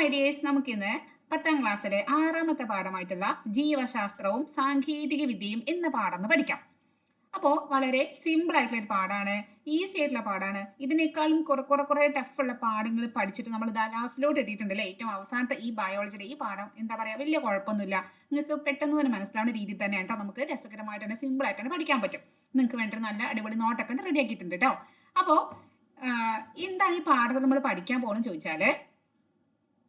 My dears നമുക്കിന്ന് പത്താം ക്ലാസ്സിലെ ആറാമത്തെ പാഠമായിട്ടുള്ള ജീവശാസ്ത്രവും സാങ്കേതിക വിദ്യയും എന്ന പാഠം എന്ന് പഠിക്കാം. അപ്പോൾ വളരെ സിമ്പിൾ ആയിട്ടുള്ള ഒരു പാഠമാണ് ഈസി ആയിട്ടുള്ള പാഠമാണ് ഇതിനേക്കാളും കുറെ കുറെ കുറെ ടഫുള്ള പാഠങ്ങൾ പഠിച്ചിട്ട് നമ്മൾ ഇതാ ലാസ്റ്റിലോട്ട് എത്തിയിട്ടുണ്ടല്ലേ? ഏറ്റവും അവസാനത്തെ ഈ ബയോളജിയുടെ ഈ പാഠം. എന്താ പറയുക വലിയ കുഴപ്പമൊന്നുമില്ല. നിങ്ങൾക്ക് പെട്ടെന്ന് തന്നെ മനസ്സിലാവുന്ന രീതിയിൽ തന്നെ കേട്ടോ നമുക്ക് രസകരമായിട്ട് തന്നെ സിമ്പിൾ ആയിട്ട് തന്നെ പഠിക്കാൻ പറ്റും. നിങ്ങൾക്ക് വേണ്ടി നല്ല അടിപൊളി നോട്ടൊക്കെ റെഡി ആക്കിയിട്ടുണ്ട് കേട്ടോ അപ്പോൾ എന്താണ് ഈ പാഠത്തിൽ നമ്മൾ പഠിക്കാൻ പോകണമെന്ന് ചോദിച്ചാൽ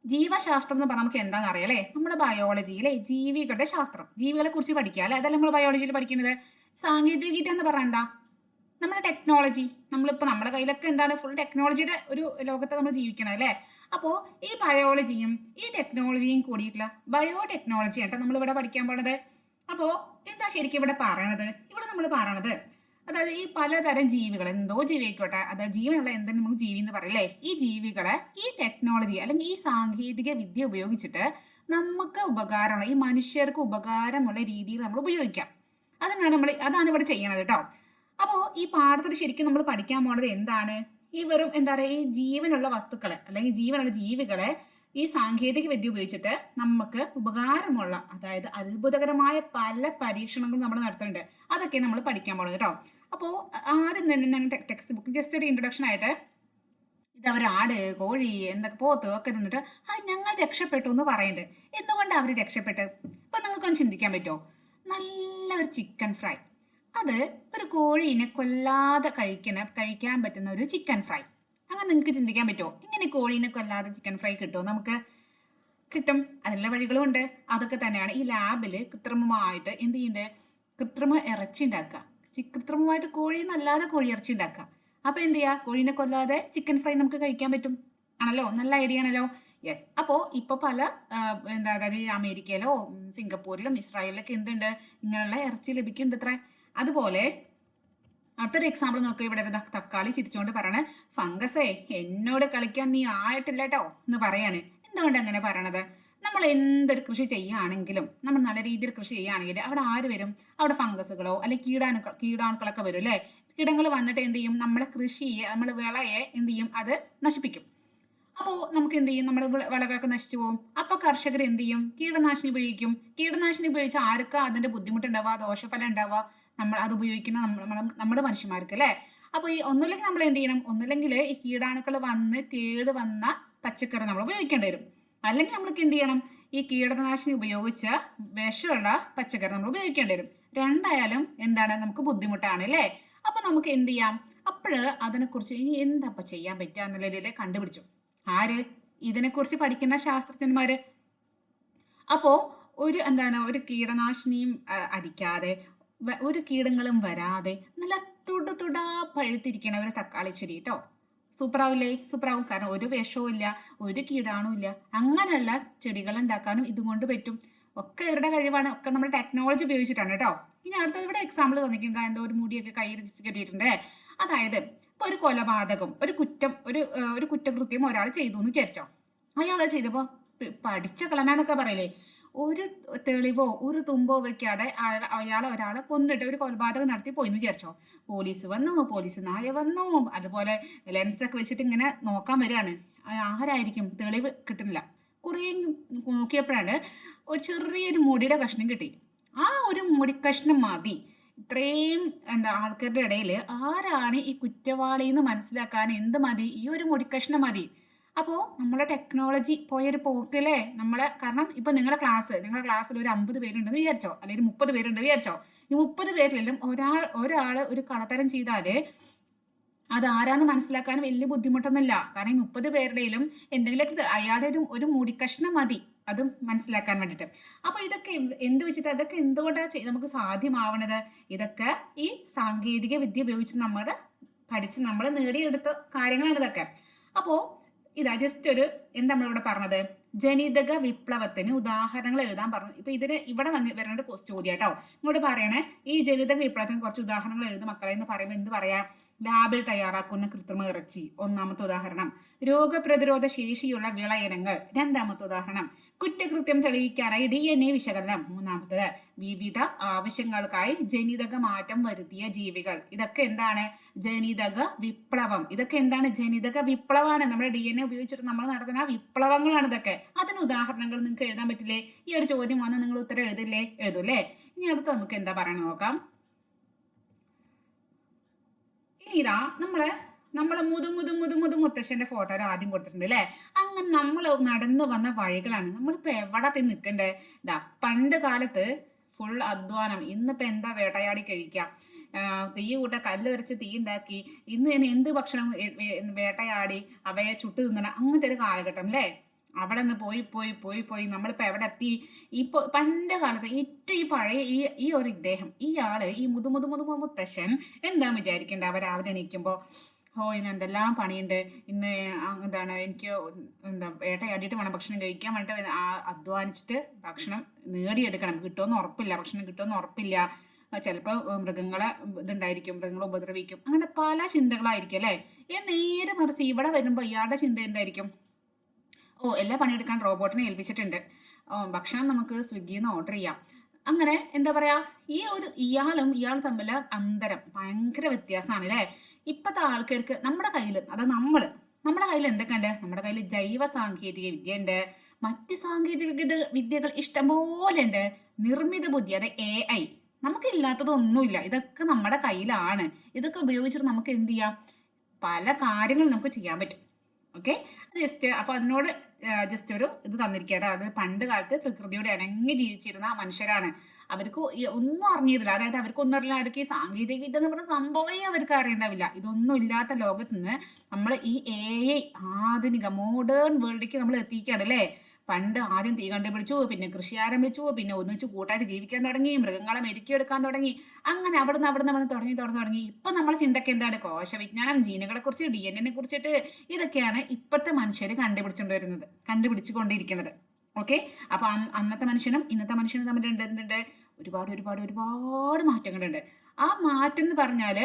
ജീവശാസ്ത്രം എന്ന് പറഞ്ഞാൽ നമുക്ക് എന്താണെന്ന് അറിയാം അല്ലേ നമ്മുടെ ബയോളജിയിലെ ജീവികളുടെ ശാസ്ത്രം. ജീവികളെ കുറിച്ച് പഠിക്കുക. അല്ലേ? അതല്ല നമ്മൾ ബയോളജിയിൽ പഠിക്കുന്നത്? സാങ്കേതിക വിദ്യ എന്ന് പറഞ്ഞാൽ എന്താ? നമ്മുടെ ടെക്നോളജി നമ്മളിപ്പോൾ നമ്മുടെ കയ്യിലൊക്കെ എന്താണ്? ഫുൾ ടെക്നോളജിയുടെ ഒരു ലോകത്ത് നമ്മൾ ജീവിക്കണം അല്ലേ? അപ്പോൾ ഈ ബയോളജിയും ഈ ടെക്നോളജിയും കൂടിയിട്ടുള്ള ബയോ ടെക്നോളജി നമ്മൾ ഇവിടെ പഠിക്കാൻ പോണത്. അപ്പോൾ എന്താ ശരിക്കും ഇവിടെ പറയണത്? ഇവിടെ നമ്മൾ പറയണത് അതായത് ഈ പലതരം ജീവികൾ എന്തോ ജീവിക്കോട്ടെ അതായത് ജീവനുള്ള എന്തെങ്കിലും നമുക്ക് ജീവി എന്ന് പറയില്ലേ ഈ ജീവികളെ ഈ ടെക്നോളജി അല്ലെങ്കിൽ ഈ സാങ്കേതിക വിദ്യ ഉപയോഗിച്ചിട്ട് നമുക്ക് ഉപകാരമുള്ള ഈ മനുഷ്യർക്ക് ഉപകാരമുള്ള രീതിയിൽ നമ്മൾ ഉപയോഗിക്കാം. അതിനാണ് നമ്മൾ അതാണ് ഇവിടെ ചെയ്യണത് കേട്ടോ അപ്പോൾ ഈ പാഠത്തിൽ ശരിക്കും നമ്മൾ പഠിക്കാൻ പോണത് എന്താണ്? ഈ വെറും എന്താ പറയുക ഈ ജീവനുള്ള വസ്തുക്കളെ അല്ലെങ്കിൽ ജീവനുള്ള ജീവികളെ ഈ സാങ്കേതിക വിദ്യ ഉപയോഗിച്ചിട്ട് നമുക്ക് ഉപകാരമുള്ള അതായത് അത്ഭുതകരമായ പല പരീക്ഷണങ്ങളും നമ്മൾ നടത്തുന്നുണ്ട്. അതൊക്കെ നമ്മൾ പഠിക്കാൻ പോകുന്നത് കേട്ടോ അപ്പോൾ ആദ്യം തന്നെ ഞങ്ങൾ ടെക്സ്റ്റ് ബുക്ക് ജസ്റ്റ് ഒരു ഇൻട്രൊഡക്ഷൻ ആയിട്ട് ഇതവർ ആട് കോഴി എന്തൊക്കെ പോത്ത് ഒക്കെ തിന്നിട്ട് ആ ഞങ്ങൾ രക്ഷപ്പെട്ടു എന്ന് പറയുന്നുണ്ട് എന്തുകൊണ്ട് അവർ രക്ഷപ്പെട്ട്? ഇപ്പം നിങ്ങൾക്കൊന്ന് ചിന്തിക്കാൻ പറ്റുമോ നല്ല ഒരു ചിക്കൻ ഫ്രൈ അത് ഒരു കോഴീനെ കൊല്ലാതെ കഴിക്കണ കഴിക്കാൻ പറ്റുന്ന ഒരു ചിക്കൻ ഫ്രൈ അങ്ങനെ നിങ്ങൾക്ക് ചിന്തിക്കാൻ പറ്റുമോ? ഇങ്ങനെ കോഴീനെ കൊല്ലാതെ ചിക്കൻ ഫ്രൈ കിട്ടുമോ? നമുക്ക് കിട്ടും. അതിനുള്ള വഴികളും ഉണ്ട്. അതൊക്കെ തന്നെയാണ്. ഈ ലാബിൽ കൃത്രിമമായിട്ട് എന്ത് ചെയ്യണ്ടേ? കൃത്രിമ ഇറച്ചി ഉണ്ടാക്കുക. കൃത്രിമമായിട്ട് കോഴി നല്ലാതെ കോഴി ഇറച്ചി ഉണ്ടാക്കുക. അപ്പൊ എന്ത് ചെയ്യുക കോഴീനെ കൊല്ലാതെ ചിക്കൻ ഫ്രൈ നമുക്ക് കഴിക്കാൻ പറ്റും. ആണല്ലോ? നല്ല ഐഡിയ ആണല്ലോ? യെസ് അപ്പോൾ ഇപ്പോൾ പല എന്താ അതായത് അമേരിക്കയിലോ സിംഗപ്പൂരിലും ഇസ്രായേലിലൊക്കെ എന്തുണ്ട്? ഇങ്ങനെയുള്ള ഇറച്ചി ലഭിക്കുന്നുണ്ട് അത്ര അതുപോലെ അടുത്തൊരു എക്സാമ്പിൾ നോക്കുക ഇവിടെ തക്കാളി ചിരിച്ചുകൊണ്ട് പറയണേ ഫംഗസേ എന്നോട് കളിക്കാൻ നീ ആയിട്ടില്ല എന്ന് പറയാണ്. എന്തുകൊണ്ട് അങ്ങനെ പറയണത്? നമ്മൾ എന്തൊരു കൃഷി ചെയ്യുകയാണെങ്കിലും നമ്മൾ നല്ല രീതിയിൽ കൃഷി ചെയ്യുകയാണെങ്കിൽ അവിടെ ആര് വരും? അവിടെ ഫംഗസുകളോ അല്ലെങ്കിൽ കീടാണുക്കൾ കീടാണുക്കളൊക്കെ വരും അല്ലേ? കീടങ്ങൾ വന്നിട്ട് എന്ത് ചെയ്യും? നമ്മളെ കൃഷിയെ നമ്മൾ വിളയെ എന്ത് ചെയ്യും? അത് നശിപ്പിക്കും. അപ്പോൾ നമുക്ക് എന്ത് ചെയ്യും? നമ്മുടെ വിള- വിളകളൊക്കെ നശിച്ചു പോകും അപ്പോൾ കർഷകർ എന്ത് ചെയ്യും? കീടനാശിനി ഉപയോഗിക്കും. കീടനാശിനി ഉപയോഗിച്ച് ആർക്കാ അതിന്റെ ബുദ്ധിമുട്ടുണ്ടാവുക? ദോഷഫലം ഉണ്ടാവുക? നമ്മൾ അത് ഉപയോഗിക്കുന്ന നമ്മൾ നമ്മുടെ മനുഷ്യന്മാർക്ക് അല്ലേ? അപ്പോൾ ഈ ഒന്നുമില്ലെങ്കിൽ നമ്മൾ എന്ത് ചെയ്യണം? ഒന്നുമില്ലെങ്കിൽ ഈ കീടാണുക്കൾ വന്ന് കേട് വന്ന പച്ചക്കറി നമ്മൾ ഉപയോഗിക്കേണ്ടി വരും. അല്ലെങ്കിൽ നമ്മൾക്ക് എന്ത് ചെയ്യണം? ഈ കീടനാശിനി ഉപയോഗിച്ച വിഷമുള്ള പച്ചക്കറി നമ്മൾ ഉപയോഗിക്കേണ്ടി വരും. രണ്ടായാലും എന്താണ്? നമുക്ക് ബുദ്ധിമുട്ടാണ് അല്ലേ? അപ്പൊ നമുക്ക് എന്ത് ചെയ്യാം? അപ്പോഴ് അതിനെക്കുറിച്ച് ഇനി എന്താപ്പ ചെയ്യാൻ പറ്റുക എന്നുള്ള രീതിയിൽ കണ്ടുപിടിച്ചു. ആര്? ഇതിനെക്കുറിച്ച് പഠിക്കുന്ന ശാസ്ത്രജ്ഞന്മാര്. അപ്പോ ഒരു എന്താണ്? ഒരു കീടനാശിനിയും അടിക്കാതെ ഒരു കീടങ്ങളും വരാതെ നല്ല തുട തുട പഴുത്തിരിക്കണ ഒരു തക്കാളി ചെടി കേട്ടോ സൂപ്പറാവില്ലേ? സൂപ്പറാവും. കാരണം ഒരു വിഷവും ഇല്ല ഒരു കീടാണും ഇല്ല. അങ്ങനെയുള്ള ചെടികൾ ഉണ്ടാക്കാനും ഇതുകൊണ്ട് പറ്റും. ഒക്കെ ഇവരുടെ കഴിവാണ്. ഒക്കെ നമ്മൾ ടെക്നോളജി ഉപയോഗിച്ചിട്ടാണ് കേട്ടോ ഇനി അടുത്തത് ഇവിടെ എക്സാമ്പിൾ തന്നിട്ടുണ്ട്. എന്തോ ഒരു മുടിയൊക്കെ കയ്യിൽ കെട്ടിയിട്ടുണ്ട്. അതായത് ഇപ്പൊ ഒരു കൊലപാതകം ഒരു കുറ്റം ഒരു ഒരു കുറ്റകൃത്യം ഒരാൾ ചെയ്തു എന്ന് വിചാരിച്ചോ. അയാൾ ചെയ്തപ്പോ പഠിച്ച കളനാന്നൊക്കെ പറയില്ലേ? ഒരു തെളിവോ ഒരു തുമ്പോ വെക്കാതെ അയാളെ ഒരാളെ കൊന്നിട്ട് ഒരു കൊലപാതകം നടത്തി പോയി എന്ന് വിചാരിച്ചോ? പോലീസ് വന്നു? പോലീസ് നായ വന്നു? അതുപോലെ ലെൻസൊക്കെ വെച്ചിട്ട് ഇങ്ങനെ നോക്കാൻ വരികയാണ് ആരായിരിക്കും? തെളിവ് കിട്ടുന്നില്ല. കുറേ നോക്കിയപ്പോഴാണ് ഒരു ചെറിയൊരു മുടിയുടെ കഷ്ണം കിട്ടി. ആ ഒരു മുടി കഷ്ണം മതി. ഇത്രയും എന്താ ആൾക്കാരുടെ ഇടയിൽ ആരാണ് ഈ കുറ്റവാളി എന്ന് മനസ്സിലാക്കാൻ എന്ത് മതി? ഈ ഒരു മുടിക്കഷ്ണം മതി. അപ്പോൾ നമ്മുടെ ടെക്നോളജി പോയൊരു പോക്കല്ലേ നമ്മളെ കാരണം ഇപ്പോൾ നിങ്ങളുടെ ക്ലാസ് നിങ്ങളുടെ ക്ലാസ്സിൽ ഒരു അമ്പത് പേരുണ്ടെന്ന് വിചാരിച്ചോ? അല്ലെങ്കിൽ മുപ്പത് പേരുണ്ടെന്ന് വിചാരിച്ചോ? ഈ മുപ്പത് പേരിലും ഒരാൾ ഒരാൾ ഒരു കളത്തരം ചെയ്താൽ അത് ആരാന്ന് മനസ്സിലാക്കാൻ വലിയ ബുദ്ധിമുട്ടൊന്നുമില്ല. കാരണം ഈ മുപ്പത് പേരുടെയിലും എന്തെങ്കിലും അയാളുടെ ഒരു ഒരു മുടിക്കഷ്ണം മതി. അതും മനസ്സിലാക്കാൻ വേണ്ടിയിട്ട് അപ്പോൾ ഇതൊക്കെ എന്ത് വെച്ചിട്ട് അതൊക്കെ എന്തുകൊണ്ടാണ് നമുക്ക് സാധ്യമാവണത്? ഇതൊക്കെ ഈ സാങ്കേതിക വിദ്യ ഉപയോഗിച്ച് നമ്മൾ പഠിച്ച് നമ്മൾ നേടിയെടുത്ത കാര്യങ്ങളാണ് ഇതൊക്കെ. അപ്പോ ഇതാ ജസ്റ്റ് ഒരു എന്താ നമ്മളിവിടെ പറഞ്ഞത്? ജനിതക വിപ്ലവത്തിന് ഉദാഹരണങ്ങൾ എഴുതാൻ പറഞ്ഞു. ഇപ്പൊ ഇതിന് ഇവിടെ വന്ന് ഒരു ചോദ്യം കേട്ടോ. ഇങ്ങോട്ട് പറയണേ ഈ ജനിതക വിപ്ലവത്തിന് കുറച്ച് ഉദാഹരണങ്ങൾ എഴുതും. മക്കളെ എന്ന് പറയുമ്പോൾ എന്ത് പറയാ? ലാബിൽ തയ്യാറാക്കുന്ന കൃത്രിമ ഇറച്ചി. ഒന്നാമത്തെ ഉദാഹരണം. രോഗപ്രതിരോധ ശേഷിയുള്ള വിളയിനങ്ങൾ. രണ്ടാമത്തെ ഉദാഹരണം. കുറ്റകൃത്യം തെളിയിക്കാനായി ഡി എൻ എ വിശകലനം. മൂന്നാമത്തത് വിവിധ ആവശ്യങ്ങൾക്കായി ജനിതക മാറ്റം വരുത്തിയ ജീവികൾ. ഇതൊക്കെ എന്താണ്? ജനിതക വിപ്ലവം. ഇതൊക്കെ എന്താണ്? ജനിതക വിപ്ലവമാണ്. നമ്മുടെ ഡി എൻ എ ഉപയോഗിച്ചിട്ട് നമ്മൾ നടത്തുന്ന വിപ്ലവങ്ങളാണ് ഇതൊക്കെ. അതിന് ഉദാഹരണങ്ങൾ നിങ്ങൾക്ക് എഴുതാൻ പറ്റില്ലേ? ഈ ഒരു ചോദ്യം വന്ന് നിങ്ങൾ ഉത്തരം എഴുതില്ലേ? എഴുതൂല്ലേ? ഇനി അടുത്ത് നമുക്ക് എന്താ പറയണ നോക്കാം? ഇനി ഇതാ നമ്മൾ നമ്മളെ മുതു മുതു മുതു മുതു മുത്തശ്ശന്റെ ഫോട്ടോ ആദ്യം കൊടുത്തിട്ടുണ്ട് അല്ലേ അങ്ങനെ നമ്മൾ നടന്നു വന്ന വഴികളാണ്. നമ്മളിപ്പോ എവിടെ നിൽക്കണ്ടേ ഇതാ പണ്ട് കാലത്ത് ഫുൾ അധ്വാനം. ഇന്നിപ്പോ എന്താ വേട്ടയാടി കഴിക്കാം? തീ കൂട്ട കല്ല് വരച്ച് തീ ഉണ്ടാക്കി. ഇന്ന് എന്ത് ഭക്ഷണം വേട്ടയാടി? അവയെ ചുട്ടു തിന്നണ അങ്ങനത്തെ ഒരു കാലഘട്ടം അല്ലേ അവിടെ നിന്ന് പോയി പോയി പോയി പോയി നമ്മളിപ്പോൾ എവിടെ എത്തി ഈ പണ്ട് കാലത്ത് ഏറ്റവും ഈ പഴയ ഈ ഈ ഒരു ഇദ്ദേഹം ആൾ ഈ മുതുമുതു മുതു മുതു മുതു മുത്തശ്ശൻ എന്താ വിചാരിക്കേണ്ട അവർ രാവിലെ എണീക്കുമ്പോ? ഹോ ഇന്ന് എന്തെല്ലാം പണിയുണ്ട്? ഇന്ന് എന്താണ് എനിക്ക് എന്താ വേട്ടയാടിയിട്ട് വേണം ഭക്ഷണം കഴിക്കാൻ വേണ്ടിയിട്ട് അധ്വാനിച്ചിട്ട് ഭക്ഷണം നേടിയെടുക്കണം. കിട്ടുമെന്ന് ഉറപ്പില്ല ഭക്ഷണം കിട്ടുമെന്ന് ഉറപ്പില്ല. ചിലപ്പോൾ മൃഗങ്ങളെ ഇതുണ്ടായിരിക്കും മൃഗങ്ങളെ ഉപദ്രവിക്കും. അങ്ങനെ പല ചിന്തകളായിരിക്കും അല്ലേ? നേരെ മറിച്ച് ഇവിടെ വരുമ്പോൾ ഇയാളുടെ ചിന്ത എന്തായിരിക്കും? ഓ എല്ലാ പണിയെടുക്കാൻ റോബോട്ടിനെ ഏൽപ്പിച്ചിട്ടുണ്ട്. ഭക്ഷണം നമുക്ക് സ്വിഗ്ഗിയിൽ നിന്ന് ഓർഡർ ചെയ്യാം. അങ്ങനെ എന്താ പറയാ ഈ ഒരു ഇയാളും ഇയാൾ തമ്മിൽ അന്തരം ഭയങ്കര വ്യത്യാസമാണ് അല്ലേ ഇപ്പോഴത്തെ ആൾക്കാർക്ക് നമ്മുടെ കയ്യിൽ അത് നമ്മൾ നമ്മുടെ കയ്യിൽ എന്തൊക്കെയുണ്ട്? നമ്മുടെ കയ്യിൽ ജൈവ സാങ്കേതിക വിദ്യ ഉണ്ട് മറ്റ് സാങ്കേതിക വിദ്യ- വിദ്യകൾ ഇഷ്ടംപോലെ ഉണ്ട്. നിർമ്മിത ബുദ്ധി അത് എ ഐ നമുക്കില്ലാത്തതൊന്നുമില്ല ഇതൊക്കെ നമ്മുടെ കയ്യിലാണ്. ഇതൊക്കെ ഉപയോഗിച്ചിട്ട് നമുക്ക് എന്ത് ചെയ്യാം? പല കാര്യങ്ങളും നമുക്ക് ചെയ്യാൻ പറ്റും. ഓക്കെ ജസ്റ്റ് അപ്പൊ അതിനോട് ജസ്റ്റ് ഒരു ഇത് തന്നിരിക്കട്ടെ അത് പണ്ട് കാലത്ത് പ്രകൃതിയോട് ഇണങ്ങി ജീവിച്ചിരുന്ന മനുഷ്യരാണ്. അവർക്ക് ഒന്നും അറിഞ്ഞിരുന്നില്ല. അതായത് അവർക്ക് ഒന്നും അറിയില്ല. അവർക്ക് ഈ സാങ്കേതിക വിദ്യ എന്ന് പറഞ്ഞ സംഭവമേ അവർക്ക് അറിയണ്ടാവില്ല. ഇതൊന്നും ഇല്ലാത്ത ലോകത്ത് നിന്ന് നമ്മൾ ഈ എ ഐ ആധുനിക മോഡേൺ വേൾഡിലേക്ക് നമ്മൾ എത്തിക്കുകയാണ് അല്ലേ? പണ്ട് ആദ്യം തീ കണ്ടുപിടിച്ചു പിന്നെ കൃഷി ആരംഭിച്ചു പിന്നെ ഒന്നിച്ച് കൂട്ടായിട്ട് ജീവിക്കാൻ തുടങ്ങി മൃഗങ്ങളെ മെരുക്കിയെടുക്കാൻ തുടങ്ങി. അങ്ങനെ അവിടുന്ന് അവിടുന്ന് അവിടെ തുടങ്ങി തുടങ്ങി തുടങ്ങി. ഇപ്പൊ നമ്മുടെ ചിന്തക്ക് എന്താണ്? കോശവിജ്ഞാനം ജീനുകളെ കുറിച്ച് ഡി എൻ എനെ കുറിച്ചിട്ട് ഇതൊക്കെയാണ് ഇപ്പോഴത്തെ മനുഷ്യർ കണ്ടുപിടിച്ചുകൊണ്ട് വരുന്നത് കണ്ടുപിടിച്ചു കൊണ്ടിരിക്കുന്നത് ഓക്കെ? അപ്പൊ അന്നത്തെ മനുഷ്യനും ഇന്നത്തെ മനുഷ്യനും തമ്മിൽ എന്തുണ്ട്? ഒരുപാട് ഒരുപാട് ഒരുപാട് മാറ്റങ്ങളുണ്ട്. ആ മാറ്റം എന്ന് പറഞ്ഞാൽ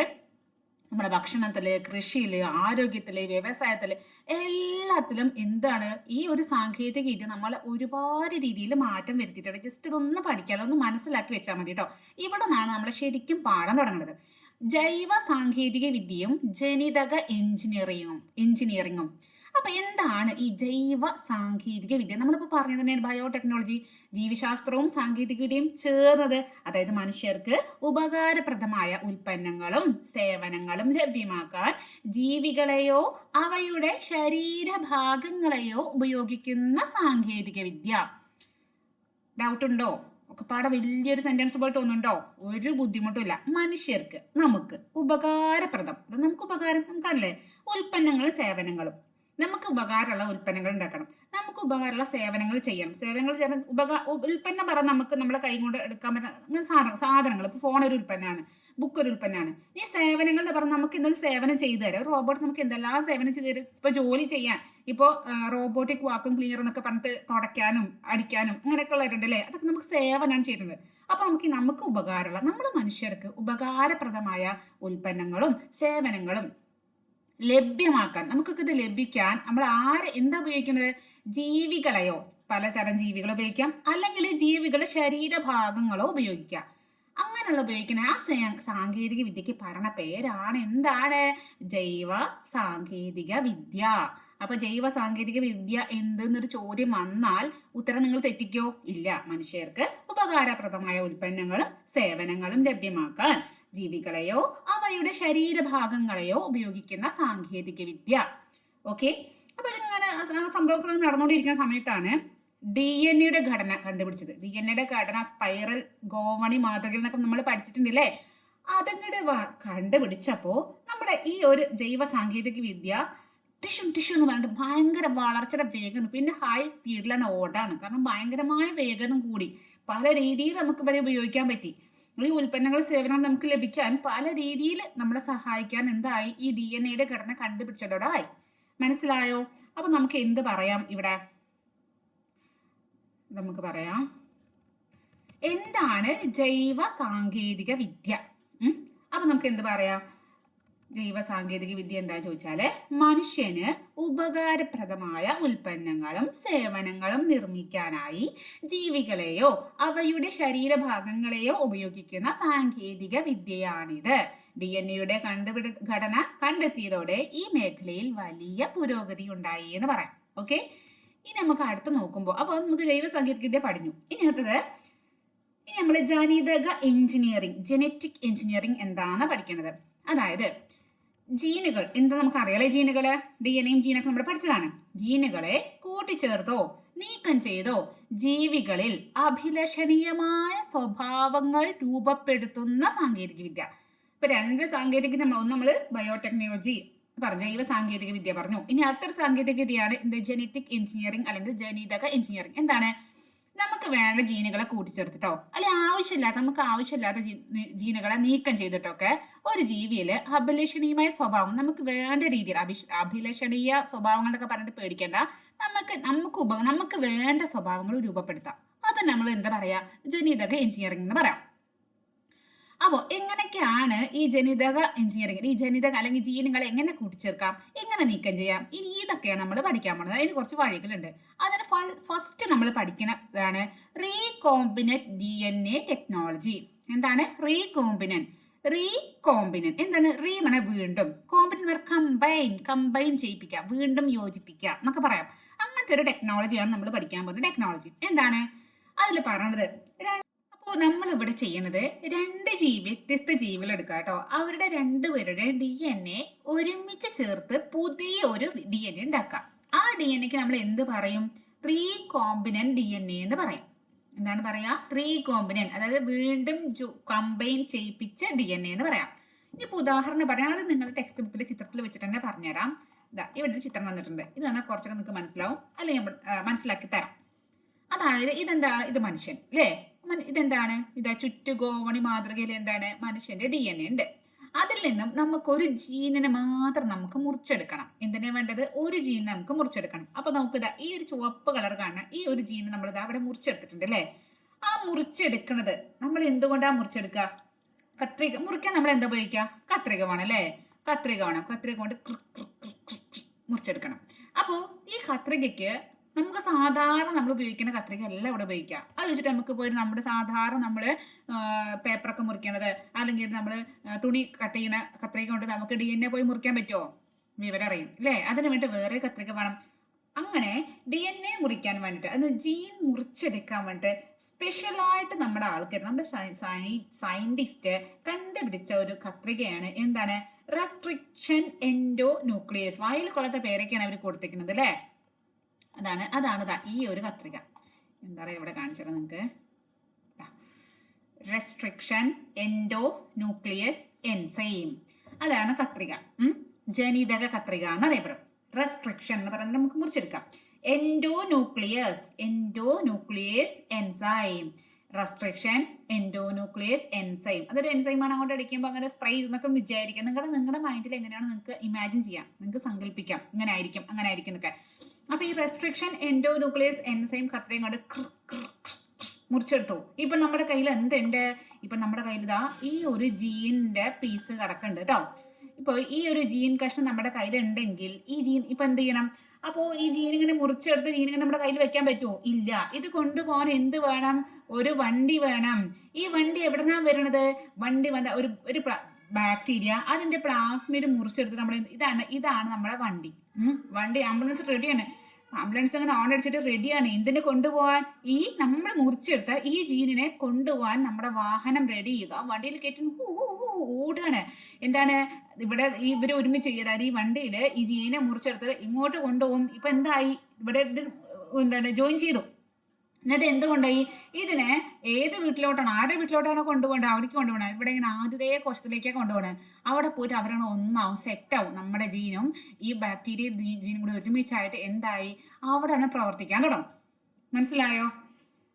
നമ്മുടെ ഭക്ഷണത്തിൽ കൃഷിയിൽ ആരോഗ്യത്തിൽ വ്യവസായത്തിൽ എല്ലാത്തിലും എന്താണ് ഈ ഒരു സാങ്കേതിക വിദ്യ നമ്മളെ ഒരുപാട് രീതിയിൽ മാറ്റം വരുത്തിയിട്ടുണ്ട്. ജസ്റ്റ് ഇതൊന്ന് പഠിക്കാലോ ഒന്ന് മനസ്സിലാക്കി വെച്ചാൽ മതി കേട്ടോ ഇവിടെ നിന്നാണ് നമ്മൾ ശരിക്കും പാഠം തുടങ്ങുന്നത്. ജൈവ സാങ്കേതിക വിദ്യയും ജനിതക എഞ്ചിനീയറിങ്ങും എഞ്ചിനീയറിങ്ങും. അപ്പൊ എന്താണ് ഈ ജൈവ സാങ്കേതിക വിദ്യ? നമ്മളിപ്പോ പറഞ്ഞത് തന്നെയാണ് ബയോടെക്നോളജി ജീവശാസ്ത്രവും സാങ്കേതിക വിദ്യയും ചേർന്നത്. അതായത് മനുഷ്യർക്ക് ഉപകാരപ്രദമായ ഉൽപ്പന്നങ്ങളും സേവനങ്ങളും ലഭ്യമാക്കാൻ ജീവികളെയോ അവയുടെ ശരീരഭാഗങ്ങളെയോ ഉപയോഗിക്കുന്ന സാങ്കേതിക വിദ്യ. ഡൗട്ട് ഉണ്ടോ? ഒക്കെ പാടെ വലിയൊരു സെന്റൻസ് പോലെ തോന്നുന്നുണ്ടോ? ഒരു ബുദ്ധിമുട്ടില്ല മനുഷ്യർക്ക് നമുക്ക് ഉപകാരപ്രദം. നമുക്ക് ഉപകാരം നമുക്കല്ലേ? ഉൽപ്പന്നങ്ങളും സേവനങ്ങളും. നമുക്ക് ഉപകാരമുള്ള ഉൽപ്പന്നങ്ങൾ ഉണ്ടാക്കണം. നമുക്ക് ഉപകാരമുള്ള സേവനങ്ങൾ ചെയ്യണം. സേവനങ്ങൾ ചെയ്യണം ഉപകാ ഉൽപ്പന്നം പറഞ്ഞാൽ നമുക്ക് നമ്മുടെ കൈ കൊണ്ട് എടുക്കാൻ പറ്റുന്ന സാധനം സാധനങ്ങൾ. ഇപ്പോൾ ഫോൺ ഒരു ഉൽപ്പന്നമാണ്. ബുക്ക് ഒരു ഉൽപ്പന്നമാണ്. ഈ സേവനങ്ങൾ എന്ന് പറഞ്ഞാൽ നമുക്ക് എന്തെങ്കിലും സേവനം ചെയ്തു തരാം. റോബോട്ട് നമുക്ക് എന്തെല്ലാം സേവനം ചെയ്തു തരും? ഇപ്പോൾ ജോലി ചെയ്യാൻ. ഇപ്പോൾ റോബോട്ടിക് വാക്കും ക്ലീനർ എന്നൊക്കെ പറഞ്ഞിട്ട് തുടയ്ക്കാനും അടിക്കാനും അങ്ങനെയൊക്കെ ഉള്ളവരുണ്ട് അല്ലേ? അതൊക്കെ നമുക്ക് സേവനമാണ് ചെയ്യുന്നത്. അപ്പൊ നമുക്ക് നമുക്ക് ഉപകാരമുള്ള നമ്മൾ മനുഷ്യർക്ക് ഉപകാരപ്രദമായ ഉൽപ്പന്നങ്ങളും സേവനങ്ങളും ലഭ്യമാക്കാൻ. നമുക്കൊക്കെ ഇത് ലഭിക്കാൻ നമ്മൾ ആര് എന്താ ഉപയോഗിക്കുന്നത്? ജീവികളെയോ പലതരം ജീവികളെ ഉപയോഗിക്കാം. അല്ലെങ്കിൽ ജീവികളുടെ ശരീരഭാഗങ്ങളോ ഉപയോഗിക്കാം. അങ്ങനെയുള്ള ഉപയോഗിക്കുന്ന ആ സാങ്കേതിക വിദ്യക്ക് പറഞ്ഞ പേരാണ് എന്താണ്? ജൈവ സാങ്കേതിക വിദ്യ. അപ്പൊ ജൈവ സാങ്കേതിക വിദ്യ എന്തെന്നൊരു ചോദ്യം വന്നാൽ ഉത്തരം നിങ്ങൾ തെറ്റിക്കോ? ഇല്ല. മനുഷ്യർക്ക് ഉപകാരപ്രദമായ ഉൽപ്പന്നങ്ങളും സേവനങ്ങളും ലഭ്യമാക്കാൻ. ജീവികളെയോ അവയുടെ ശരീരഭാഗങ്ങളെയോ ഉപയോഗിക്കുന്ന സാങ്കേതിക വിദ്യ. ഓക്കെ അപ്പൊ ഇതിങ്ങനെ സംഭവങ്ങൾ നടന്നുകൊണ്ടിരിക്കുന്ന സമയത്താണ് ഡി എൻ എയുടെ ഘടന കണ്ടുപിടിച്ചത്. ഡി എൻ എയുടെ ഘടന സ്പൈറൽ ഗോവണി മാതൃകയിൽ നിന്നൊക്കെ നമ്മൾ പഠിച്ചിട്ടുണ്ടല്ലേ? അതങ്ങടെ കണ്ടുപിടിച്ചപ്പോ നമ്മുടെ ഈ ഒരു ജൈവ സാങ്കേതിക വിദ്യ ടിഷു ടിഷ്യൂ എന്ന് പറഞ്ഞിട്ട് ഭയങ്കര വളർച്ചയുടെ വേഗം പിന്നെ ഹൈ സ്പീഡിലാണ് ഓടാണ്. കാരണം ഭയങ്കരമായ വേഗം കൂടി പല രീതിയിൽ നമുക്ക് ഇവരെ ഉപയോഗിക്കാൻ പറ്റി. ഈ ഉൽപ്പന്നങ്ങൾ സേവനം നമുക്ക് ലഭിക്കാൻ പല രീതിയിൽ നമ്മളെ സഹായിക്കാൻ എന്തായി? ഈ ഡി എൻ എയുടെ ഘടന കണ്ടുപിടിച്ചതോടെ ആയി. മനസ്സിലായോ? അപ്പൊ നമുക്ക് എന്ത് പറയാം ഇവിടെ? നമുക്ക് പറയാം. എന്താണ് ജൈവ സാങ്കേതിക വിദ്യ? അപ്പൊ നമുക്ക് എന്ത് പറയാം? ജൈവ സാങ്കേതിക വിദ്യ എന്താ ചോദിച്ചാൽ മനുഷ്യന് ഉപകാരപ്രദമായ ഉൽപ്പന്നങ്ങളും സേവനങ്ങളും നിർമ്മിക്കാനായി ജീവികളെയോ അവയുടെ ശരീരഭാഗങ്ങളെയോ ഉപയോഗിക്കുന്ന സാങ്കേതിക വിദ്യയാണിത് ഡി എൻ എയുടെ കണ്ടുപിടി ഘടന കണ്ടെത്തിയതോടെ ഈ മേഖലയിൽ വലിയ പുരോഗതി ഉണ്ടായി എന്ന് പറയാം. ഓക്കെ? ഇനി നമുക്ക് അടുത്ത് നോക്കുമ്പോൾ അപ്പോൾ നമുക്ക് ജൈവ സാങ്കേതികവിദ്യ പഠിഞ്ഞു. ഇനി അടുത്തത് ഇനി നമ്മൾ ജനിതക എഞ്ചിനീയറിംഗ് ജനറ്റിക് എഞ്ചിനീയറിംഗ് എന്താണ് പഠിക്കുന്നത് അതായത് ജീനുകൾ എന്താ നമുക്ക് അറിയാലേ ജീനുകൾ? ഡി എൻ എയും ജീനൊക്കെ നമ്മൾ പഠിച്ചതാണ്. ജീനുകളെ കൂട്ടിച്ചേർത്തോ നീക്കം ചെയ്തോ ജീവികളിൽ അഭിലഷണീയമായ സ്വഭാവങ്ങൾ രൂപപ്പെടുത്തുന്ന സാങ്കേതിക വിദ്യ. ഇപ്പൊ രണ്ട് സാങ്കേതിക വിദ്യ നമ്മൾ ഒന്ന് നമ്മൾ ബയോടെക്നോളജി പറഞ്ഞു ജൈവ സാങ്കേതിക വിദ്യ പറഞ്ഞു. ഇനി അടുത്തൊരു സാങ്കേതിക വിദ്യയാണ് എന്ത്? ജനറ്റിക് എഞ്ചിനീയറിംഗ് അല്ലെങ്കിൽ ജനിതക എഞ്ചിനീയറിംഗ് എന്താണ്? നമുക്ക് വേണ്ട ജീനുകളെ കൂട്ടിച്ചേർത്തിട്ടോ. അല്ലെ ആവശ്യമില്ലാത്ത നമുക്ക് ആവശ്യമില്ലാത്ത ജീനുകളെ നീക്കം ചെയ്തിട്ടൊക്കെ ഒരു ജീവിയിൽ അഭിലഷണീയമായ സ്വഭാവം നമുക്ക് വേണ്ട രീതിയിൽ അഭിഷ അഭിലഷണീയ എന്നൊക്കെ പറഞ്ഞിട്ട് പേടിക്കേണ്ട. നമുക്ക് നമുക്ക് ഉപ നമുക്ക് വേണ്ട സ്വഭാവങ്ങൾ രൂപപ്പെടുത്താം. അത് നമ്മൾ എന്താ പറയാ ജനിതക എഞ്ചിനീയറിംഗ് എന്ന് പറയാം. അപ്പോൾ എങ്ങനെയൊക്കെയാണ് ഈ ജനിതക എഞ്ചിനീയറിംഗ് ഈ ജനിതക അല്ലെങ്കിൽ ജീനുകളെ എങ്ങനെ കൂട്ടിച്ചേർക്കാം? എങ്ങനെ നീക്കം ചെയ്യാം? ഇനി ഇതൊക്കെയാണ് നമ്മൾ പഠിക്കാൻ പോകുന്നത് അതിന് കുറച്ച് വഴികളുണ്ട്. അതിന് ഫസ്റ്റ് നമ്മൾ പഠിക്കുന്നതാണ് recombinant D N A technology എന്താണ്? റീകോമ്പിനന്റ് റീകോമ്പിനന്റ് എന്താണ്? റീ മന വീണ്ടും. കോമ്പിനന്റ് കമ്പൈൻ കമ്പൈൻ ചെയ്യിപ്പിക്കാം വീണ്ടും യോജിപ്പിക്കുക എന്നൊക്കെ പറയാം. അങ്ങനത്തെ ഒരു ടെക്നോളജിയാണ് നമ്മൾ പഠിക്കാൻ പോകുന്നത്. ടെക്നോളജി എന്താണ്? അതിൽ പറയണത് നമ്മൾ ഇവിടെ ചെയ്യുന്നത് രണ്ട് ജീവി വ്യത്യസ്ത ജീവികൾ എടുക്കുക കേട്ടോ. അവരുടെ രണ്ടുപേരുടെ ഡി എൻ എ ഒരുമിച്ച് ചേർത്ത് പുതിയ ഒരു ഡി എൻ എ ഉണ്ടാക്കാം ആ ഡി എൻ എക്ക് നമ്മൾ എന്ത് പറയും? റീകോമ്പിനന്റ് ഡി എൻ എ എന്ന് പറയും. എന്താണ് പറയാ? റീകോമ്പിനന്റ് അതായത് വീണ്ടും കമ്പൈൻ ചെയ്യിപ്പിച്ച ഡി എൻ എ എന്ന് പറയാം. ഇനിയിപ്പോൾ ഉദാഹരണം പറയാം. അത് നിങ്ങൾ ടെക്സ്റ്റ് ബുക്കിലെ ചിത്രത്തിൽ വെച്ചിട്ട് തന്നെ പറഞ്ഞുതരാം. ഇതാ ഇവിടെ ചിത്രം തന്നിട്ടുണ്ട് ഇത് തന്നെ കുറച്ചൊക്കെ നിങ്ങൾക്ക് മനസ്സിലാവും. അല്ലെങ്കിൽ മനസ്സിലാക്കി തരാം. അതായത് ഇതെന്താണ്? ഇത് മനുഷ്യൻ അല്ലേ? ഇതെന്താണ് ഇതാ ചുറ്റുകോവണി മാതൃകയിൽ എന്താണ് മനുഷ്യന്റെ ഡി എൻ എ ഉണ്ട് അതിൽ നിന്നും നമുക്ക് ഒരു ജീനിനെ മാത്രം നമുക്ക് മുറിച്ചെടുക്കണം എന്തിനാ വേണ്ടത് ഒരു ജീൻ നമുക്ക് മുറിച്ചെടുക്കണം അപ്പൊ നമുക്ക് ഇതാ ഈ ഒരു ചുവപ്പ് കളർ കാണുന്ന ഈ ഒരു ജീൻ നമ്മൾ ഇതാ അവിടെ മുറിച്ചെടുത്തിട്ടുണ്ട് അല്ലേ ആ മുറിച്ചെടുക്കണത് നമ്മൾ എന്തുകൊണ്ടാ മുറിച്ചെടുക്കുക കത്രിക മുറിക്കാൻ നമ്മൾ എന്താ ഉപയോഗിക്കുക കത്രിക വേണം അല്ലേ കത്രിക വേണം കത്രിക കൊണ്ട് മുറിച്ചെടുക്കണം അപ്പോൾ ഈ കത്രികയ്ക്ക് നമുക്ക് സാധാരണ നമ്മൾ ഉപയോഗിക്കുന്ന കത്രിക അല്ല ഇവിടെ ഉപയോഗിക്കാം അത് വെച്ചിട്ട് നമുക്ക് പോയിട്ട് നമ്മുടെ സാധാരണ നമ്മൾ പേപ്പറൊക്കെ മുറിക്കണത് അല്ലെങ്കിൽ നമ്മൾ തുണി കട്ട് ചെയ്യുന്ന കത്രിക കൊണ്ട് നമുക്ക് ഡി എൻ എ പോയി മുറിക്കാൻ പറ്റുമോ വിവരം അറിയും അല്ലേ അതിന് വേണ്ടി വേറെ കത്രിക വേണം. അങ്ങനെ ഡി എൻ എ മുറിക്കാൻ വേണ്ടിയിട്ട് അത് ജീൻ മുറിച്ചെടുക്കാൻ വേണ്ടിട്ട് സ്പെഷ്യലായിട്ട് നമ്മുടെ ആൾക്കാർ നമ്മുടെ സയന്റിസ്റ്റ് കണ്ടുപിടിച്ച ഒരു കത്രികയാണ് എന്താണ്? റെസ്ട്രിക്ഷൻ എൻഡോ ന്യൂക്ലിയസ് വായിൽ കൊള്ളത്തെ പേരൊക്കെയാണ് അവർ കൊടുത്തിരിക്കുന്നത് അല്ലേ അതാണ് അതാണ് ഈ ഒരു കത്രിക. എന്താ പറയുക ഇവിടെ കാണിച്ചത് നിങ്ങൾക്ക് റെസ്ട്രിക്ഷൻ എൻഡോ ന്യൂക്ലിയസ് എൻസൈം അതാണ് കത്രിക. ജനിതക കത്രിക എന്ന് അറിയപ്പെടും റെസ്ട്രിക്ഷൻ എന്ന് പറയുന്നത് നമുക്ക് മുറിച്ചെടുക്കാം. Endo nucleus endo nucleus enzyme restriction endonuclease enzyme അതൊരു എൻസൈം ആണ് അങ്ങോട്ട് അടിക്കുമ്പോൾ അങ്ങനെ സ്പ്രേ എന്നൊക്കെ വിചാരിക്കാം. നിങ്ങളുടെ നിങ്ങളുടെ മൈൻഡിൽ എങ്ങനെയാണ് നിങ്ങൾക്ക് ഇമാജിൻ ചെയ്യാം. നിങ്ങൾക്ക് സങ്കല്പിക്കാം ഇങ്ങനെ ആയിരിക്കും അങ്ങനെ ആയിരിക്കും എന്നൊക്കെ അപ്പൊ ഈ റെസ്ട്രിക്ഷൻ എൻഡോന്യൂക്ലിയസ് എൻസൈം കത്രയും കൊണ്ട് മുറിച്ചെടുത്തു ഇപ്പൊ നമ്മുടെ കയ്യിൽ എന്തുണ്ട്? ഇപ്പൊ നമ്മുടെ കയ്യിൽ ഇതാ ഈ ഒരു ജീനിന്റെ പീസ് കിടക്കുന്നുണ്ട് കേട്ടോ. ഇപ്പൊ ഈ ഒരു ജീൻ കഷ്ണം നമ്മുടെ കയ്യിലുണ്ടെങ്കിൽ ഈ ജീൻ ഇപ്പൊ എന്ത് ചെയ്യണം? അപ്പോ ഈ ജീൻ ഇങ്ങനെ മുറിച്ചെടുത്ത് ജീൻ ഇങ്ങനെ നമ്മുടെ കയ്യിൽ വെക്കാൻ പറ്റുമോ? ഇല്ല. ഇത് കൊണ്ടുപോകാൻ എന്ത് വേണം? ഒരു വണ്ടി വേണം. ഈ വണ്ടി എവിടെന്നാ വരണത് വണ്ടി വന്ന ഒരു ഒരു ബാക്ടീരിയ അതിന്റെ പ്ലാസ്മിഡ് മുറിച്ചെടുത്ത് നമ്മൾ ഇതാണ് ഇതാണ് നമ്മുടെ വണ്ടി. വണ്ടി ആംബുലൻസ് റെഡിയാണ് ആംബുലൻസ് അങ്ങനെ ഓൺ അടിച്ചിട്ട് റെഡിയാണ് എന്തിനെ കൊണ്ടുപോകാൻ? ഈ നമ്മൾ മുറിച്ചെടുത്ത ഈ ജീനിനെ കൊണ്ടുപോകാൻ നമ്മുടെ വാഹനം റെഡി ചെയ്ത. വണ്ടിയിൽ കയറ്റി ഓടാണ് എന്താണ്? ഇവിടെ ഈ ഇവർ ഒരുമിച്ച് അതായത് ഈ വണ്ടിയിൽ ഈ ജീനെ മുറിച്ചെടുത്ത് ഇങ്ങോട്ട് കൊണ്ടുപോകും. ഇപ്പൊ എന്തായി? ഇവിടെ എന്താണ്? ജോയിൻ ചെയ്തു. എന്നിട്ട് എന്തുകൊണ്ടായി? ഇതിനെ ഏത് വീട്ടിലോട്ടാണ്? ആരുടെ വീട്ടിലോട്ടാണ് കൊണ്ടുപോകേണ്ടത്? അവിടേക്ക് കൊണ്ടുപോകണം ഇവിടെ ഇങ്ങനെ ആദ്യതേ കോശത്തിലേക്കാണ് കൊണ്ടുപോകണത്. അവിടെ പോയിട്ട് അവരാണ് ഒന്നാവും സെറ്റാവും നമ്മുടെ ജീനും. ഈ ബാക്ടീരിയ ജീനും കൂടി ഒരുമിച്ചായിട്ട് എന്തായി? അവിടെയാണ് പ്രവർത്തിക്കാൻ തുടങ്ങും മനസ്സിലായോ?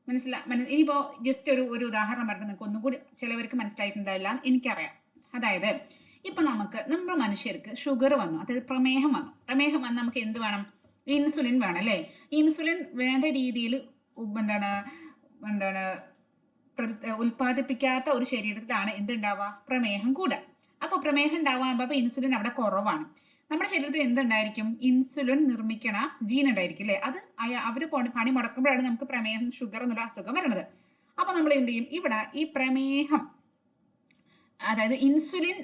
മനസ്സിലാ മന- ഇനിയിപ്പോ ജസ്റ്റ് ഒരു ഒരു ഉദാഹരണം പറഞ്ഞിട്ട് നിങ്ങൾക്ക് ഒന്നും കൂടി ചിലവർക്ക് മനസ്സിലായിട്ടുണ്ടാവില്ല എനിക്കറിയാം. അതായത് ഇപ്പൊ നമുക്ക് നമ്മുടെ മനുഷ്യർക്ക് ഷുഗർ വന്നു. അതായത് പ്രമേഹം വന്നു. പ്രമേഹം വന്ന് നമുക്ക് എന്ത് വേണം? ഇൻസുലിൻ വേണം അല്ലേ? ഇൻസുലിൻ വേണ്ട രീതിയിൽ എന്താണ് എന്താണ് ഉത്പാദിപ്പിക്കാത്ത ഒരു ശരീരത്തിലാണ് എന്തുണ്ടാവുക? പ്രമേഹം കൂടുക. അപ്പോൾ പ്രമേഹം ഉണ്ടാവുമ്പോൾ അപ്പോൾ ഇൻസുലിൻ അവിടെ കുറവാണ്. നമ്മുടെ ശരീരത്തിൽ എന്തുണ്ടായിരിക്കും? ഇൻസുലിൻ നിർമ്മിക്കണ ജീൻ ഉണ്ടായിരിക്കും അല്ലേ? അത് അവർ പണി മുടക്കുമ്പോഴാണ് നമുക്ക് പ്രമേഹം ഷുഗർ എന്നുള്ള അസുഖം വരുന്നത് അപ്പോൾ നമ്മൾ എന്ത് ചെയ്യും? ഇവിടെ ഈ പ്രമേഹം അതായത് ഇൻസുലിൻ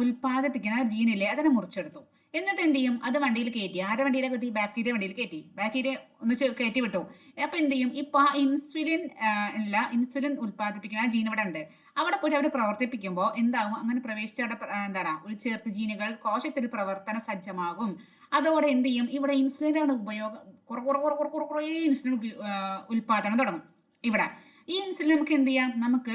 ഉൽപ്പാദിപ്പിക്കുന്ന ജീനില്ലേ അതിനെ മുറിച്ചെടുത്തു. എന്നിട്ട് എന്ത് ചെയ്യും? അത് വണ്ടിയിൽ കയറ്റി. ആരുടെ വണ്ടിയിലെ കിട്ടി ബാക്ടീരിയ വണ്ടിയിൽ കയറ്റി. ബാക്ടീരിയ ഒന്ന് കയറ്റി വിട്ടു. അപ്പൊ എന്ത് ചെയ്യും? ഇപ്പൊ ആ ഇൻസുലിൻ ഉള്ള ഇൻസുലിൻ ഉൽപ്പാദിപ്പിക്കുന്ന ആ ജീൻ ഇവിടെ ഉണ്ട്. അവിടെ പോയിട്ട് അവർ പ്രവർത്തിപ്പിക്കുമ്പോൾ എന്താകും അങ്ങനെ പ്രവേശിച്ച അവിടെ എന്താണ്? ഉൾച്ചേർത്ത് ജീനുകൾ കോശത്തിൽ പ്രവർത്തന സജ്ജമാകും. അതോടെ എന്ത് ചെയ്യും? ഇവിടെ ഇൻസുലിനാണ് ഉപയോഗം കുറെ ഇൻസുലിൻ ഉൽപാദനം തുടങ്ങും. ഇവിടെ. ഈ ഇൻസുലിൻ നമുക്ക് എന്ത് ചെയ്യാം? നമുക്ക്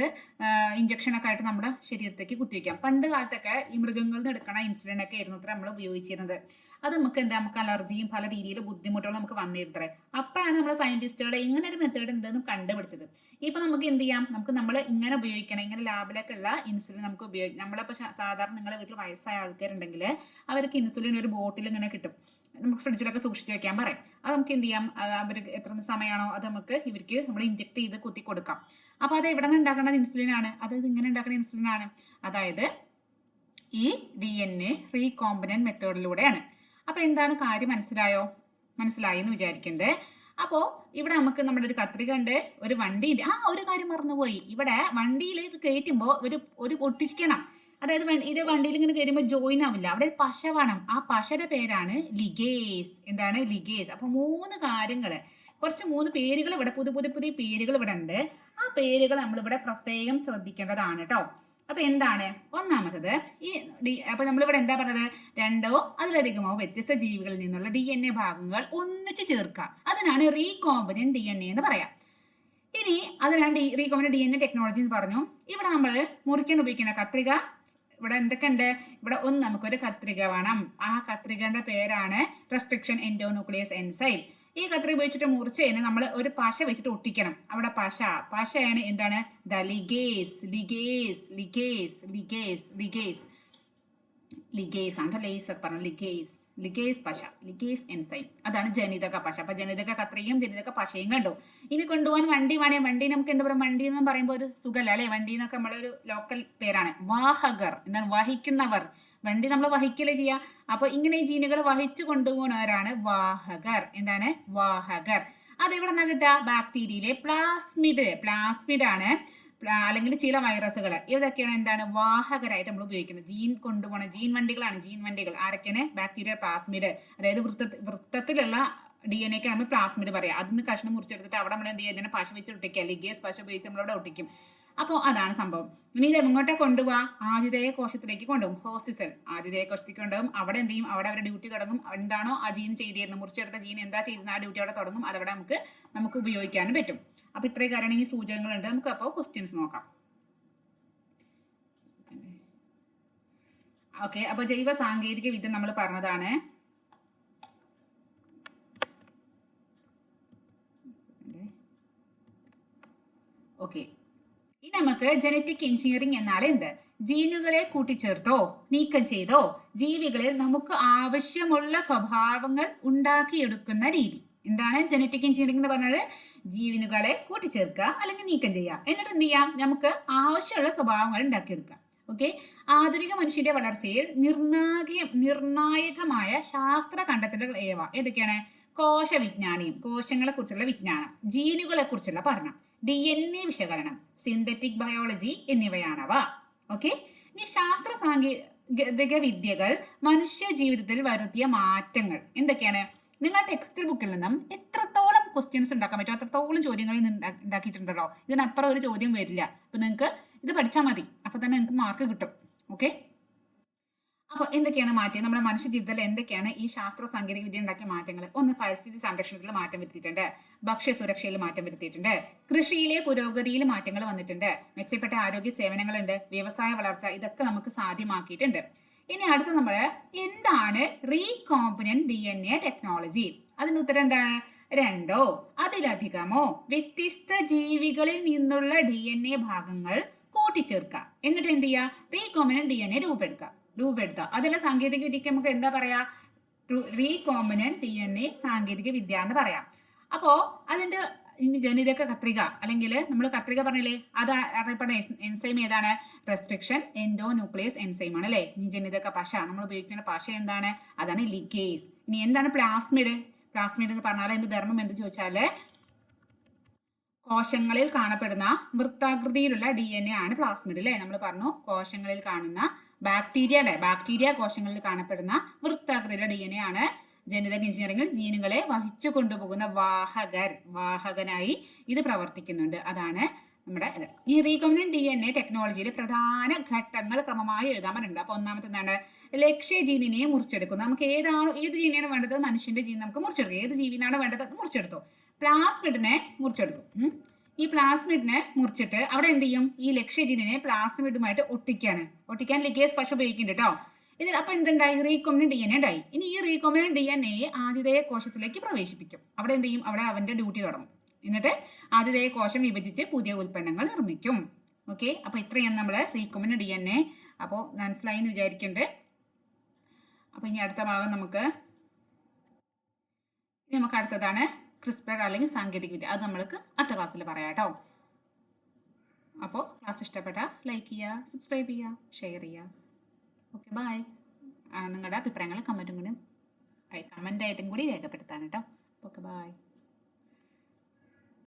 ഇഞ്ചക്ഷൻ ഒക്കെ ആയിട്ട് നമ്മുടെ ശരീരത്തേക്ക് കുത്തിവെക്കാം പണ്ട് കാലത്തൊക്കെ ഈ മൃഗങ്ങളിൽ നിന്ന് എടുക്കണ ഇൻസുലിൻ ഒക്കെ ആയിരുന്നു അത്ര നമ്മൾ ഉപയോഗിച്ചിരുന്നത്. അത് നമുക്ക് എന്താ നമുക്ക് അലർജിയും പല രീതിയിൽ ബുദ്ധിമുട്ടുകളും നമുക്ക് വന്നിരുന്നേ അപ്പോഴാണ് നമ്മുടെ സയന്റിസ്റ്റുകളെ ഇങ്ങനെ ഒരു മെത്തേഡ് ഉണ്ടെന്ന് കണ്ടുപിടിച്ചത്. ഇപ്പൊ നമുക്ക് എന്ത് ചെയ്യാം? നമുക്ക് നമ്മൾ ഇങ്ങനെ ഉപയോഗിക്കണം. ഇങ്ങനെ ലാബിലൊക്കെ ഉള്ള ഇൻസുലിൻ നമുക്ക് ഉപയോഗിക്കാം നമ്മളിപ്പോൾ സാധാരണ നിങ്ങളുടെ വീട്ടിൽ വയസ്സായ ആൾക്കാരുണ്ടെങ്കിൽ അവർക്ക് ഇൻസുലിൻ ഒരു ബോട്ടിൽ ഇങ്ങനെ കിട്ടും. നമുക്ക് ഫ്രിഡ്ജിലൊക്കെ സൂക്ഷിച്ച് വെക്കാൻ പറയാം. അത് നമുക്ക് എന്ത് ചെയ്യാം? അവർ എത്ര സമയമാണോ അത് നമുക്ക് ഇവർക്ക് നമ്മൾ ഇഞ്ചെക്ട് ചെയ്ത് കുത്തി കൊടുക്കാം. അപ്പോൾ അത് എവിടെ നിന്ന് ഉണ്ടാക്കേണ്ടത്? ഇൻസുലിൻ ആണ്. അത് ഇങ്ങനെ ഉണ്ടാക്കുന്ന ഇൻസുലിൻ ആണ്. അതായത് ഈ ഡി എൻ എ റീകോമ്പനന്റ് മെത്തേഡിലൂടെയാണ് അപ്പോൾ എന്താണ് കാര്യം? മനസ്സിലായോ? മനസ്സിലായി എന്ന് വിചാരിക്കണ്ടേ? അപ്പോൾ ഇവിടെ നമുക്ക് നമ്മുടെ ഒരു കത്രിക ഉണ്ട്. ഒരു വണ്ടി ഉണ്ട് ആ ഒരു കാര്യം മറന്നുപോയി. ഇവിടെ വണ്ടിയിൽ ഇത് കയറ്റുമ്പോൾ ഒരു ഒരു ഒട്ടിക്കണം അതായത് ഇത് വണ്ടിയിൽ ഇങ്ങനെ കയറുമ്പോൾ ജോയിൻ ആവില്ല. അവിടെ ഒരു പശ വേണം. ആ പശയുടെ പേരാണ് ലിഗേസ്. എന്താണ്? ലിഗേസ്. അപ്പോൾ മൂന്ന് കാര്യങ്ങൾ കുറച്ച് മൂന്ന് പേരുകൾ ഇവിടെ പുതിയ പുതിയ പുതിയ പേരുകൾ ഇവിടെ ഉണ്ട്. ആ പേരുകൾ നമ്മൾ ഇവിടെ പ്രത്യേകം ശ്രദ്ധിക്കേണ്ടതാണ് കേട്ടോ. അപ്പൊ എന്താണ്? ഒന്നാമത്തത് ഈ ഡി അപ്പൊ നമ്മളിവിടെ എന്താ പറഞ്ഞത്? രണ്ടോ അതിലധികമോ വ്യത്യസ്ത ജീവികളിൽ നിന്നുള്ള ഡി എൻ എ ഭാഗങ്ങൾ ഒന്നിച്ച് ചേർക്കുക. അതിനാണ് റീകോമ്പനന്റ് ഡി എൻ എ എന്ന് പറയാം. ഇനി അതിനാണ് D recombinant D N A technology എന്ന് പറഞ്ഞു. ഇവിടെ നമ്മൾ മുറിക്കാൻ ഉപയോഗിക്കുന്ന കത്രിക ഇവിടെ എന്തൊക്കെയുണ്ട്? ഇവിടെ ഒന്ന് നമുക്കൊരു കത്രിക വേണം. ആ കത്രികയുടെ പേരാണ് റെസ്ട്രിക്ഷൻ എൻഡോന്യൂക്ലിയസ് എൻസൈം ഈ കത്രിക ഉപയോഗിച്ചിട്ട് കഴിഞ്ഞാൽ നമ്മൾ ഒരു പശ വെച്ചിട്ട് ഒട്ടിക്കണം. അവിടെ പശ. പശയാണ് എന്താണ്? The ligase ligase ligase ligase ligase. Ligase. ആണ് ലേസ് ഒക്കെ പറഞ്ഞു ലിഗേസ്. ലിഗേസ് പശ ലിഗേസ് എൻസൈം. അതാണ് ജനിതക പശ. അപ്പൊ ജനിതക കത്രയും ജനിതക പശയും കണ്ടു. ഇനി കൊണ്ടുപോകാൻ വണ്ടി വേണേ. വണ്ടി നമുക്ക് എന്താ പറയുക വണ്ടി എന്ന് പറയുമ്പോൾ ഒരു സുഖമല്ല അല്ലെ? വണ്ടി എന്നൊക്കെ നമ്മളൊരു ലോക്കൽ പേരാണ്. വാഹകർ. എന്താണ്? വഹിക്കുന്നവർ. വണ്ടി നമ്മൾ വഹിക്കൽ ചെയ്യുക അപ്പൊ ഇങ്ങനെ ഈ ജീനുകൾ വഹിച്ചു കൊണ്ടുപോകുന്നവരാണ് വാഹകർ. എന്താണ്? വാഹകർ. അതെവിടെ നിന്നാ കിട്ടുക? ബാക്ടീരിയയിലെ പ്ലാസ്മിഡ് പ്ലാസ്മിഡ് ആണ് അല്ലെങ്കിൽ ചില വൈറസുകൾ ഇതൊക്കെയാണ് എന്താണ് വാഹകരായിട്ട് നമ്മൾ ഉപയോഗിക്കുന്നത്. ജീൻ കൊണ്ടുപോകുന്ന ജീൻ വണ്ടികളാണ് ജീൻ വണ്ടികൾ. ആരൊക്കെയാണ്? ബാക്ടീരിയ പ്ലാസ്മിഡ് അതായത് വൃത്ത വൃത്തത്തിലുള്ള ഡി എൻ എക്ക് നമ്മൾ പ്ലാസ്മിഡ് പറയാം. അതിന് കഷ്ണം മുറിച്ചെടുത്തിട്ട് അവിടെ നമ്മൾ എന്ത് ചെയ്യുന്ന പശ വെച്ച് ഒട്ടിക്കുക. ലിഗേസ് പശ ഉപയോഗിച്ച് നമ്മളവിടെ ഒട്ടിക്കും. അപ്പോൾ അതാണ് സംഭവം. ഇനി ഇത് എങ്ങോട്ടാ കൊണ്ടുപോവാ? ആതിഥേയ കോശത്തിലേക്ക് കൊണ്ടുപോകും. ഹോസ്റ്റിസൽ ആതിഥേയ കോശത്തേക്ക് കൊണ്ടുപോകും. അവിടെ എന്ത് ചെയ്യും? അവിടെ അവരുടെ ഡ്യൂട്ടി തുടങ്ങും. എന്താണോ ആ ജീൻ ചെയ്തിരുന്നത്. മുറിച്ചെടുത്ത ജീൻ എന്താ ചെയ്തിരുന്ന ആ ഡ്യൂട്ടി അവിടെ തുടങ്ങും. അതവിടെ നമുക്ക് നമുക്ക് ഉപയോഗിക്കാനും പറ്റും. അപ്പോൾ ഇത്രയും കാരണം ഈ സൂചനകളുണ്ട് നമുക്ക് അപ്പോൾ ക്വസ്റ്റ്യൻസ് നോക്കാം. ഓക്കെ അപ്പോൾ ജൈവ സാങ്കേതിക വിദ്യ നമ്മൾ പറഞ്ഞതാണ്. ഓക്കെ ഇനി നമുക്ക് ജനറ്റിക് എഞ്ചിനീയറിംഗ് എന്നാൽ എന്ത്? ജീനുകളെ കൂട്ടിച്ചേർത്തോ നീക്കം ചെയ്തോ ജീവികളിൽ നമുക്ക് ആവശ്യമുള്ള സ്വഭാവങ്ങൾ ഉണ്ടാക്കിയെടുക്കുന്ന രീതി. എന്താണ് ജനറ്റിക് എഞ്ചിനീയറിംഗ് എന്ന് പറഞ്ഞാൽ ജീവനുകളെ കൂട്ടിച്ചേർക്കുക അല്ലെങ്കിൽ നീക്കം ചെയ്യുക. എന്നിട്ട് എന്ത് ചെയ്യാം? നമുക്ക് ആവശ്യമുള്ള സ്വഭാവങ്ങൾ ഉണ്ടാക്കിയെടുക്കാം ഓക്കെ ആധുനിക മനുഷ്യന്റെ വളർച്ചയിൽ നിർണായക നിർണായകമായ ശാസ്ത്ര കണ്ടെത്തലുകൾ ഏവ? ഏതൊക്കെയാണ്? കോശവിജ്ഞാനിയും കോശങ്ങളെ കുറിച്ചുള്ള വിജ്ഞാനം ജീനുകളെ കുറിച്ചുള്ള പഠനം. ഡി എൻ എ വിശകലനം സിന്തറ്റിക് ബയോളജി എന്നിവയാണവ. ഓക്കെ ഇനി ശാസ്ത്ര സാങ്കേതിക വിദ്യകൾ മനുഷ്യ ജീവിതത്തിൽ വരുത്തിയ മാറ്റങ്ങൾ എന്തൊക്കെയാണ്? നിങ്ങൾ ടെക്സ്റ്റ് ബുക്കിൽ നിന്നും എത്രത്തോളം ക്വസ്റ്റ്യൻസ് ഉണ്ടാക്കാൻ പറ്റും? അത്രത്തോളം ചോദ്യങ്ങൾ ഉണ്ടാക്കിയിട്ടുണ്ടല്ലോ. ഇതിനപ്പുറം ഒരു ചോദ്യം വരില്ല. അപ്പൊ നിങ്ങൾക്ക് ഇത് പഠിച്ചാൽ മതി. അപ്പൊ തന്നെ നിങ്ങൾക്ക് മാർക്ക് കിട്ടും. ഓക്കെ അപ്പോൾ എന്തൊക്കെയാണ് മാറ്റിയത് നമ്മുടെ മനുഷ്യ ജീവിതത്തിൽ എന്തൊക്കെയാണ് ഈ ശാസ്ത്ര സാങ്കേതിക വിദ്യ ഉണ്ടാക്കിയ മാറ്റങ്ങൾ ഒന്ന് പരിസ്ഥിതി സംരക്ഷണത്തിൽ മാറ്റം വരുത്തിയിട്ടുണ്ട്. ഭക്ഷ്യ സുരക്ഷയിൽ മാറ്റം വരുത്തിയിട്ടുണ്ട്. കൃഷിയിലെ പുരോഗതിയിൽ മാറ്റങ്ങൾ വന്നിട്ടുണ്ട്. മെച്ചപ്പെട്ട ആരോഗ്യ സേവനങ്ങളുണ്ട്. വ്യവസായ വളർച്ച ഇതൊക്കെ നമുക്ക് സാധ്യമാക്കിയിട്ടുണ്ട്. ഇനി അടുത്ത നമ്മൾ എന്താണ് recombinant D N A technology? അതിന് ഉത്തരം എന്താണ്? രണ്ടോ അതിലധികമോ വ്യത്യസ്ത ജീവികളിൽ നിന്നുള്ള ഡി എൻ എ ഭാഗങ്ങൾ കൂട്ടിച്ചേർക്കുക. എന്നിട്ട് എന്ത് ചെയ്യുക? റീകോമ്പനന്റ് ഡി എൻ എ രൂപപ്പെടുത്തുക രൂപപ്പെടുത്തുക അതിലെ സാങ്കേതിക വിദ്യക്ക് നമുക്ക് എന്താ പറയാ? റീകോമ്പനന്റ് ഡി എൻ എ സാങ്കേതിക വിദ്യ എന്ന് പറയാം. അപ്പോ അതിന്റെ ഇനി ജനിതക കത്രിക അല്ലെങ്കിൽ നമ്മൾ കത്രിക പറഞ്ഞില്ലേ? അത് അറിയപ്പെടുന്ന എൻസൈം ഏതാണ്? റെസ്ട്രിക്ഷൻ എൻഡോ ന്യൂക്ലിയസ് എൻസൈം ആണ് അല്ലേ? ഇനി ജനിതക പശ നമ്മൾ ഉപയോഗിക്കുന്ന പശ എന്താണ്? അതാണ് ലിഗേസ് ഇനി എന്താണ് പ്ലാസ്മിഡ്? പ്ലാസ്മിഡ് എന്ന് പറഞ്ഞാൽ അതിന്റെ ധർമ്മം എന്ത് ചോദിച്ചാൽ കോശങ്ങളിൽ കാണപ്പെടുന്ന വൃത്താകൃതിയിലുള്ള ഡി എൻ എ ആണ് പ്ലാസ്മിഡ് അല്ലേ? നമ്മൾ പറഞ്ഞു കോശങ്ങളിൽ കാണുന്ന ബാക്ടീരിയയുടെ ബാക്ടീരിയ കോശങ്ങളിൽ കാണപ്പെടുന്ന വൃത്താകൃതിയുടെ ഡി എൻ എ ആണ്. ജനിതക എഞ്ചിനീയറിംഗിൽ ജീനുകളെ വഹിച്ചു കൊണ്ടുപോകുന്ന വാഹകർ വാഹകനായി ഇത് പ്രവർത്തിക്കുന്നുണ്ട്. അതാണ് നമ്മുടെ ഈ റീകോമിനൻ ഡി എൻ എ ടെക്നോളജിയിലെ പ്രധാന ഘട്ടങ്ങൾ ക്രമമായി എഴുതാൻ പറഞ്ഞിട്ടുണ്ട് അപ്പൊ ഒന്നാമത്തെ എന്താണ്? ലക്ഷ്യ ജീനിനെ മുറിച്ചെടുക്കുന്നത് നമുക്ക് ഏതാണോ ഏത് ജീനിയാണ് വേണ്ടത്? മനുഷ്യന്റെ ജീൻ നമുക്ക് മുറിച്ചെടുക്കും. ഏത് ജീവിനാണ് വേണ്ടത്? മുറിച്ചെടുത്തു. പ്ലാസ്മിഡിനെ മുറിച്ചെടുക്കും ഉം. ഈ പ്ലാസ്മിഡിനെ മുറിച്ചിട്ട് അവിടെ എന്ത് ചെയ്യും? ഈ ലക്ഷ്യജീനിനെ പ്ലാസ്മിഡുമായിട്ട് ഒട്ടിക്കാണ്. ഒട്ടിക്കാൻ ലിഗേസ് പക്ഷെ ഉപയോഗിക്കുന്നുണ്ട് കേട്ടോ ഇതിൽ അപ്പൊ എന്തുണ്ടായി? റീകോമിനന്റ് ഡി എൻ എ ഉണ്ടായി. ഇനി ഈ റീകോമിനന്റ് ഡി എൻ എ ആതിഥേയ കോശത്തിലേക്ക് പ്രവേശിപ്പിക്കും. അവിടെ എന്ത് ചെയ്യും? അവിടെ അവന്റെ ഡ്യൂട്ടി തുടങ്ങും. എന്നിട്ട് ആതിഥേയ കോശം വിഭജിച്ച് പുതിയ ഉൽപ്പന്നങ്ങൾ നിർമ്മിക്കും. ഓക്കെ അപ്പൊ ഇത്രയാണ് നമ്മൾ റീകോമിനന്റ് ഡി എൻ എ അപ്പോൾ മനസ്സിലായി എന്ന് വിചാരിക്കുന്നുണ്ട് അപ്പൊ ഇനി അടുത്ത ഭാഗം നമുക്ക് നമുക്ക് അടുത്തതാണ് ക്രിസ്പർ അല്ലെങ്കിൽ സാങ്കേതിക വിദ്യ. അത് നമ്മൾക്ക് അടുത്ത ക്ലാസ്സിൽ പറയാം കേട്ടോ അപ്പോൾ ക്ലാസ് ഇഷ്ടപ്പെട്ട ലൈക്ക് ചെയ്യുക സബ്സ്ക്രൈബ് ചെയ്യുക ഷെയർ ചെയ്യുക. ഓക്കെ ബായ് നിങ്ങളുടെ അഭിപ്രായങ്ങൾ കമന്റും കൂടി കമന്റായിട്ടും കൂടി രേഖപ്പെടുത്താൻ കേട്ടോ ഓക്കെ ബായ്